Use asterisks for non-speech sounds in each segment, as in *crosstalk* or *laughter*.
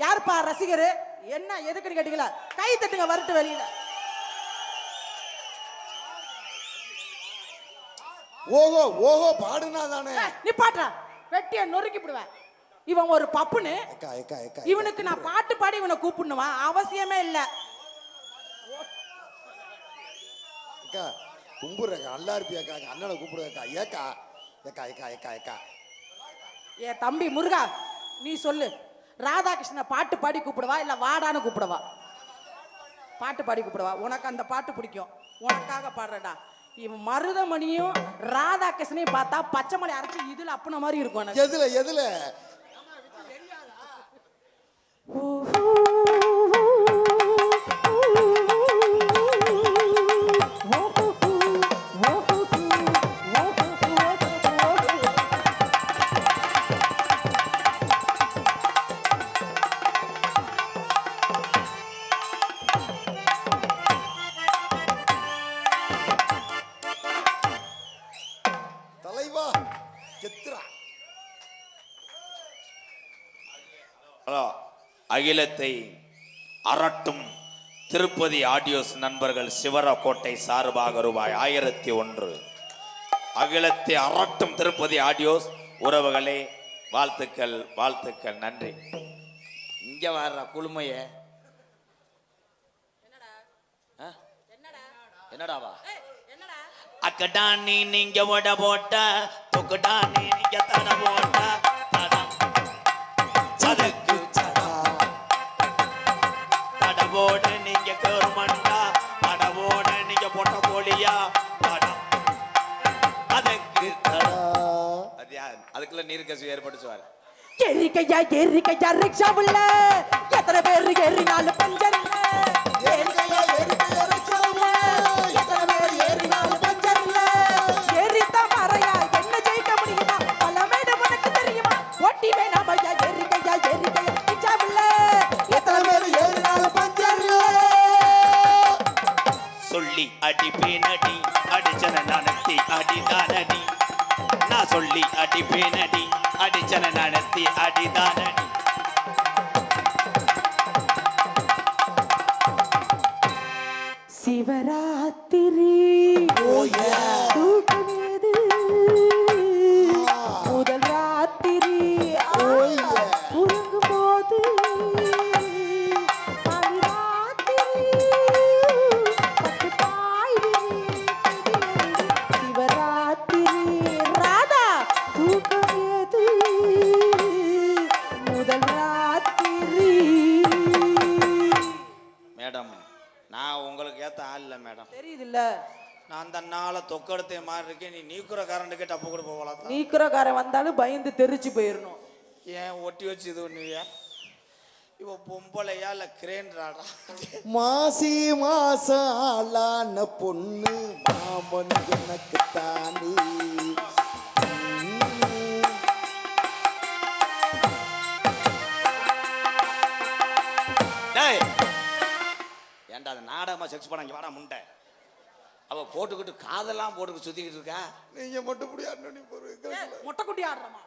யாருப்பா ரசிகர்? என்ன எதுக்குன்னு கேட்டீங்களா? கை தட்டுங்க வரட்டு வெளியில. ஓஹோ ஓஹோ பாடுனா தானே. நிப்பாட்டா வெட்டிய நொறுக்கி விடுவேன் இவன் ஒரு ஏக்கா இவனுக்கு நான் பாட்டு பாடி இவனை கூப்பிடணுமா? அவசியமே இல்ல. ஏக்கா கும்பிடுறேக்கா நல்லா இருப்பியாக்கா அண்ணனை கூப்பிடுவேக்கா ஏக்கா. ஏக்கா ஏக்கா ஏக்கா ஏக்கா என் தம்பி முருகா நீ சொல்லு. ராதாகிருஷ்ண பாட்டு பாடி கூப்பிடவா இல்ல வாடான்னு கூப்பிடவா? பாட்டு பாடி கூப்பிடவா? உனக்கு அந்த பாட்டு பிடிக்கும். உனக்காக பாடுறடா இவன் மருதமணியும் ராதாகிருஷ்ணனையும் பார்த்தா பச்சை மலை அரைச்சி இதுல அப்புன மாதிரி இருக்கும் எதுல எதுல? தலைவா அகிலத்தை அரட்டும் திருப்பதி ஆடியோஸ் நண்பர்கள் சிவரக்கோட்டை சார்பாக ரூபாய் ஆயிரத்தி ஒன்று. அகிலத்தை அரட்டும் திருப்பதி ஆடியோஸ். உறவுகளே வாழ்த்துக்கள் வாழ்த்துக்கள் நன்றி. இங்க வர்ற குழுமைய? என்னடாவா? அக்கடா நீ நீங்க ஓட போட்ட தொக்கடா நீ நீங்க தட போட்ட தடவோடு நீங்க கவர்மெண்டா படவோட நீங்க பொட்ட கோழியா? படம் அதுக்கு தடம் அது யார்? அதுக்குள்ள நீர் கசிவு ஏற்படுச்சுவார் எரிக்கையா எரிக்கையா ரிக்ஷாவுல எத்தனை பேர் ஏறினாலும் பஞ்சர் இல்ல. எரிக்கையா, எரிக்கையா, ரிக்ஷாவுல. எத்தனை பேர் ஏறினாலும் பஞ்சர் இல்ல. எரித்த மறையா என்ன ஜெயிக்க முடியுமா? பல மேடம் உனக்கு தெரியுமா? ஒட்டி வேணாம் ஐயா அடி பேனடி அடிச்சன நடத்தி அடிதானடி நான் சொல்லி அடி பேனடி அடிச்சன நடத்தி அடிதானடி சிவரா நாளை தொக்கெடுத்த மாதிரி இருக்கேன் நீ நீக்குற கரண்ட்டுக்கே டப்பு கொடுப்ப போலாம் நீக்கிறக்காரன் வந்தாலும் பயந்து தெரிச்சு போயிடணும் ஏன் ஒட்டி வச்சு இது பண்ணுவியா? இவ பொம்பளையா இல்ல கிரேன்றாடா? மாசி மாசம் ஆளான பொண்ணு மாமன் எனக்கு தானே. டேய் ஏன்டா அது நாடகமா செக்ஸ் பண்ண இங்க வாடா முண்டை. அவ போட்டுக்கிட்டு காதெல்லாம் போட்டுக்கிட்டு சுத்திக்கிட்டு இருக்கா? நீங்க மட்டும் இப்படி போறீங்க மொட்டைக்குட்டி ஆடுறமா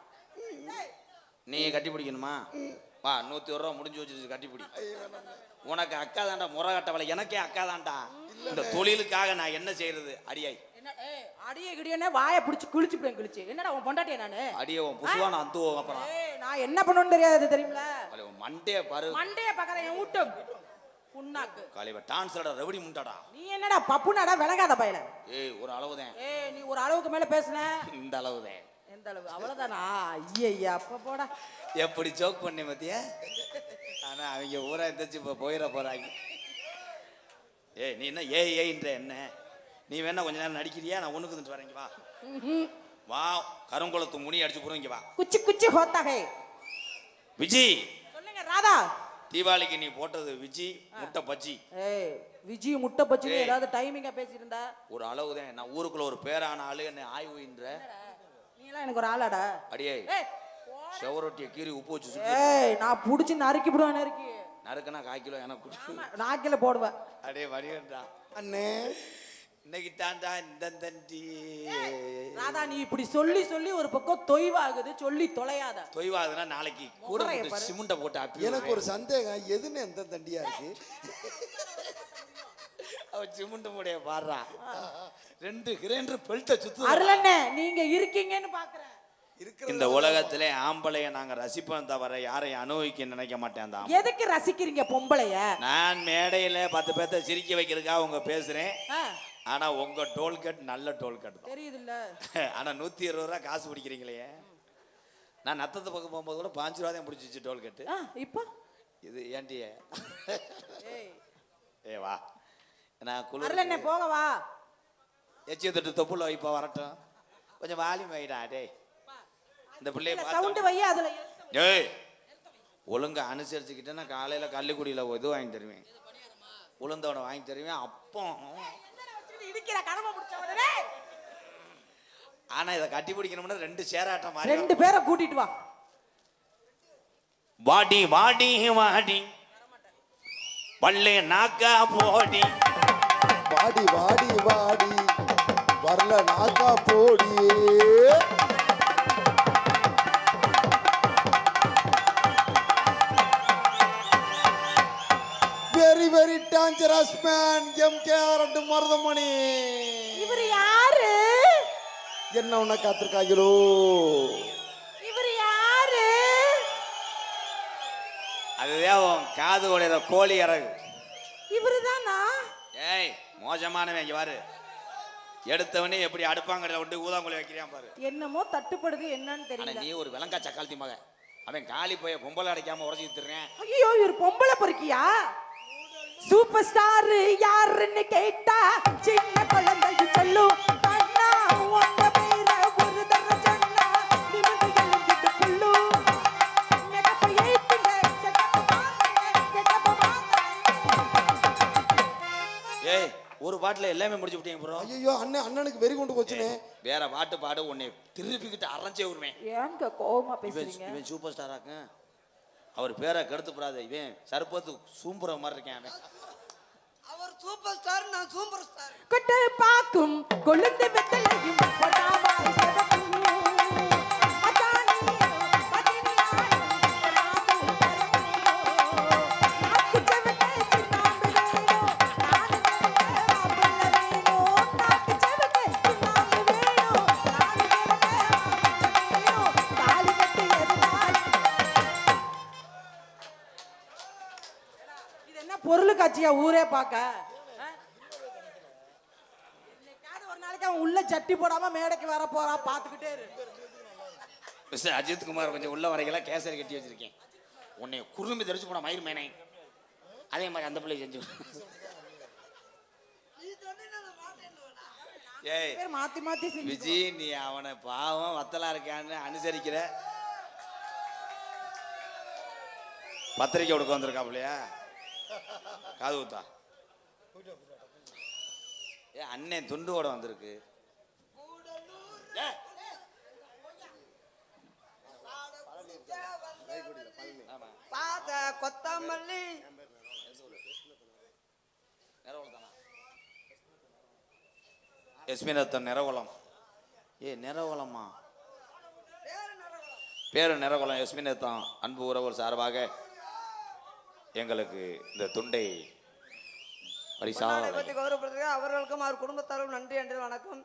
நீ கட்டி பிடிக்கணுமா வா நூத்தி ஒரு ரூபா முடிஞ்சு வச்சு கட்டி பிடி உனக்கு அக்கா தாண்டா முறை கட்டவளை எனக்கே அக்கா தான்டா இந்த தொழிலுக்காக நான் என்ன செய்யறது அடியாய் அடியே கிடியனே வாயை பிடிச்சி கிழிச்சுப்பேன் கிழிச்சு. என்னடா உன் பொண்டாட்டியா நானு? அடியே உன் புசுவான அந்துவோம் அப்புறம் ஏய் நான் என்ன பண்ணுன்னு தெரியாது தெரியுமில அவளை மண்டே பாரு. மண்டைய பக்கற என் வீட்டு புண்ணாக்கு காலையில டான்ஸ்லடா ரெவடி முண்டாடா. நீ என்னடா பப்புனாடா விளங்காத பையல ஏய் ஒரு அளவுதான். ஏய் நீ ஒரு அளவுக்கு மேல பேசுன? இந்த அளவுதான். எந்த அளவு? அவ்வளவுதானா? ஐயா அப்ப போடா. எப்படி ஜோக் பண்ணேன் பாத்தியா? ஆனா அவங்க ஊரா எந்திரிச்சு இப்போ போயிட போறாங்க. ஏய் நீ என்ன ஏய் ஏய்ன்ற என்ன? நீ வேணா கொஞ்ச நேரம் நடிக்கிறியா? நான் ஒண்ணுக்கு வந்துட்டு வரேங்க வா. வா கருங்குளத்து முனி அடிச்சு போறீங்க வா. குச்சி குச்சி ஹோத்தா ஹே. விஜி! சொல்லுங்க ராதா. தீபாவளிக்கு நீ போட்டது விஜி முட்டை பஜ்ஜி. ஏய் விஜய் முட்டை ஏய். ஏதாவது டைமிங்கா பேசிட்டு இருந்தா ஒரு அளவுதான் நான் ஊருக்குள்ள ஒரு பேரான ஆளு என்ன ஆய்வுன்ற நீ எல்லாம் எனக்கு ஒரு ஆளாடா? அடியே ஏய் செவரொட்டியை கீறி உப்பு வச்சு ஏய் நான் புடிச்சு நறுக்கி விடுவேன் நறுக்கி. நறுக்குனா கால் கிலோ எனக்கு கொடு. நாக்கில போடுவேன். அடே வடிவன்றா அண்ணே. இன்னைக்கு தாண்டா இந்த தண்டி. ராதா நீ இப்படி சொல்லி சொல்லி ஒரு பக்கம் தொய்வாகுது சொல்லி தொலையாத. தொய்வாதுன்னா நாளைக்கு கூட முகரைய போட்டு எனக்கு ஒரு சந்தேகம் எதுன்னு எந்த தண்டியா இருக்கு? அவ சிமெண்ட் மூடைய பாடுறா. ரெண்டு கிரைண்டர் பெல்ட்ட சுத்து அருளண்ணே நீங்க இருக்கீங்கன்னு பாக்குறேன். இருக்கிற இந்த உலகத்திலே ஆம்பளைய நாங்க ரசிப்போம் தவிர யாரையும் அனுபவிக்க நினைக்க மாட்டேன் அந்த ஆம்பளை. எதுக்கு ரசிக்கிறீங்க பொம்பளைய? நான் மேடையில பத்து பேர்த்த சிரிக்க வைக்கிறதுக்காக உங்க பேசுறேன். ஆ, ஆனா உங்க டோல்கட் நல்ல டோல்கட் தான். தெரியுதுல்ல. *laughs* ஆனா நூத்தி இருபது ரூபா காசு பிடிக்கிறீங்களே. நான் நத்தத்தை பக்கம் போகும்போது கூட பாஞ்சு ரூபா தான் பிடிச்சிச்சு டோல்கட்டு. இப்போ? இது ஏன்டியே ஏய், ஏ வா. நான் குளிர் அருளண்ணே போக வா. எச்சிய தொட்டு தொப்புல வைப்பா வரட்டும். கொஞ்சம் வாலியம் வைடா டேய். இந்த பிள்ளைய சவுண்ட் வை அதுல ஏய் ஒழுங்கா அனுசரிச்சுக்கிட்டேன்னா காலையில கள்ளிக்குடியில இது வாங்கி தருவேன். உளுந்தவனை வாங்கி தருவேன் அப்போ இடிக்கிற கடமை பிடிச்ச உடனே ஆனா இதை கட்டி பிடிக்கணும்னா ரெண்டு சேராட்டம் மாதிரி ரெண்டு பேரை கூட்டிட்டு வா. வாடி வாடி வாடி. பல்லே நாக்கா போடி. வாடி வாடி வாடி. வரல நாக்கா போடி very dangerous man M K R Maruthamani. இவர் யாரு? என்ன உன்னை காத்திருக்காங்களோ இவர் யாரு? அதுதான் உன் காது உடையிற கோழி இறகு. இவரு தானா ஏய் மோசமானவன் இங்க பாரு. எடுத்தவனே எப்படி அடுப்பாங்கடையில விட்டு ஊதாங்குழி வைக்கிறான் பாரு. என்னமோ தட்டுப்படுது என்னன்னு ஆனா தெரியல. நீ ஒரு விலங்கா சக்காலத்தி மகன். அவன் காலி போய் பொம்பளை அடைக்காம உடச்சி வித்துறேன் ஐயோ இவர் பொம்பளை பொறுக்கியா? சூப்பர் ஸ்டார் யாருன்னு கேட்டா சின்ன குழந்தை சொல்லும் அண்ணா உங்க பேர ஒரு தடவை சொன்னா நிமிர்ந்து எழுந்துட்டு புல்லும் நெகப்ப ஏத்துங்க செட்டப்ப பாருங்க கெட்டப்ப பாருங்க. ஏய் ஒரு பாட்டுல எல்லாமே முடிச்சு விட்டீங்க ப்ரோ. ஐயோ அண்ணன் அண்ணனுக்கு வெறி கொண்டு போச்சுனே வேற பாட்டு பாடு உன்னை திருப்பிக்கிட்டு அரைஞ்சே விடுவேன். ஏங்க கோவமா பேசுறீங்க? இவன் சூப்பர் ஸ்டாராக்கு அவர் பேரை கெடுத்துப்படாத இவன் சர்பத்து சூம்புற மாதிரி இருக்கேன் அவன். அவர் சூப்பர் ஸ்டார் நான் சூப்பர் ஸ்டார். கொட்டு பாக்கும் கொழுந்து வெத்தலையும் காட்சியா ஊரே பார்க்க. ஒரு நாளைக்கு அவன் உள்ள சட்டி போடாம மேடைக்கு வர போறா பாத்துக்கிட்டே இரு. அஜித் குமார் கொஞ்சம் உள்ள வரைக்கெல்லாம் கேசரி கட்டி வச்சிருக்கேன். உன்னை குறும்பி தெரிச்சு போன மயிர் மேனே. அதே மாதிரி அந்த பிள்ளை செஞ்சு ஏய் மாத்தி மாத்தி விஜி நீ அவனை பாவம் வத்தலா இருக்கான்னு அனுசரிக்கிற. பத்திரிக்கை கொடுக்க வந்திருக்காப்லையா காது ஊத்தா ஏ அண்ணன் துண்டோட வந்திருக்கு. ஏய், ஆமா. பாத கொத்தமல்லி. நிறவலம் தானா எஸ்மினத்தன் நிறவலம் ஏ நிறவலமா பேரு நிறவலம் எஸ்மினத்தன் அன்பு உறவர் சார்பாக. எங்களுக்கு இந்த துண்டை பரிசாக பொன்னாடை பற்றி கௌரவப்படுத்துக அவர்களுக்கும் அவர் குடும்பத்தாரும் நன்றி என்று வணக்கம்.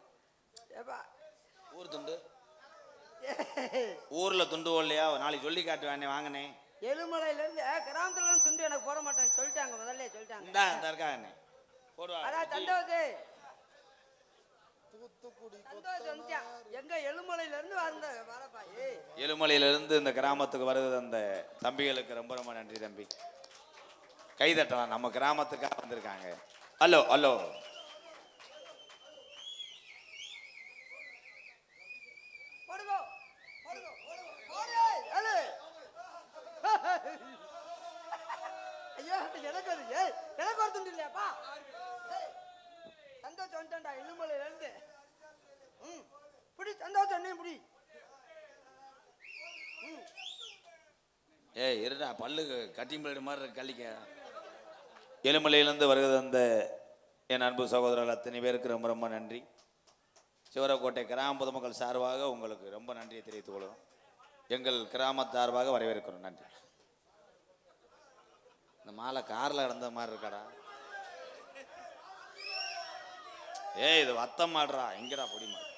ஏப்பா ஊர் துண்டு? ஊர்ல துண்டு இல்லையா நாளைக்கு சொல்லி காட்டுவேன் வாங்கினேன் எழுமலையில இருந்து கிராமத்துல துண்டு எனக்கு போட மாட்டேன்னு சொல்லிட்டாங்க முதல்ல சொல்லிட்டாங்க. இந்தா இந்த இருக்கா அண்ணே போடுவா அதான் சந்தோஷ். சந்தோஷ் வந்துட்டான் எங்க எழுமலையில இருந்து வந்த வரப்பா ஏய். எலுமலையிலிருந்து இந்த கிராமத்துக்கு வருது அந்த தம்பிகளுக்கு ரொம்ப ரொம்ப நன்றி தம்பி. கை தட்டலாம் நம்ம கிராமத்துக்காக வந்திருக்காங்க. Hello hello. எனக்கு ஒரு துண்டு இல்லையாப்பா? சந்தோஷம் வந்துட்டான்டா எழுமலையில இருந்து. ம் புடி சந்தோஷம் நீ புடி. ஏய் இருடா பல்லு கட்டிங் பிளேடு மாதிரி கள்ளிக்க. எலுமலையிலேருந்து வருகிறது அந்த என் அன்பு சகோதரர்கள் அத்தனை பேருக்கு ரொம்ப ரொம்ப நன்றி. சிவரக்கோட்டை கிராம பொதுமக்கள் சார்பாக உங்களுக்கு ரொம்ப நன்றியை தெரிவித்துக் கொள்கிறோம். எங்கள் கிராம சார்பாக வரவேற்கிறோம். நன்றி. இந்த மாலை காரில் நடந்த மாதிரி இருக்காடா? ஏய் இது வத்தம் மாடுறா. எங்கடா பொடி மாடு?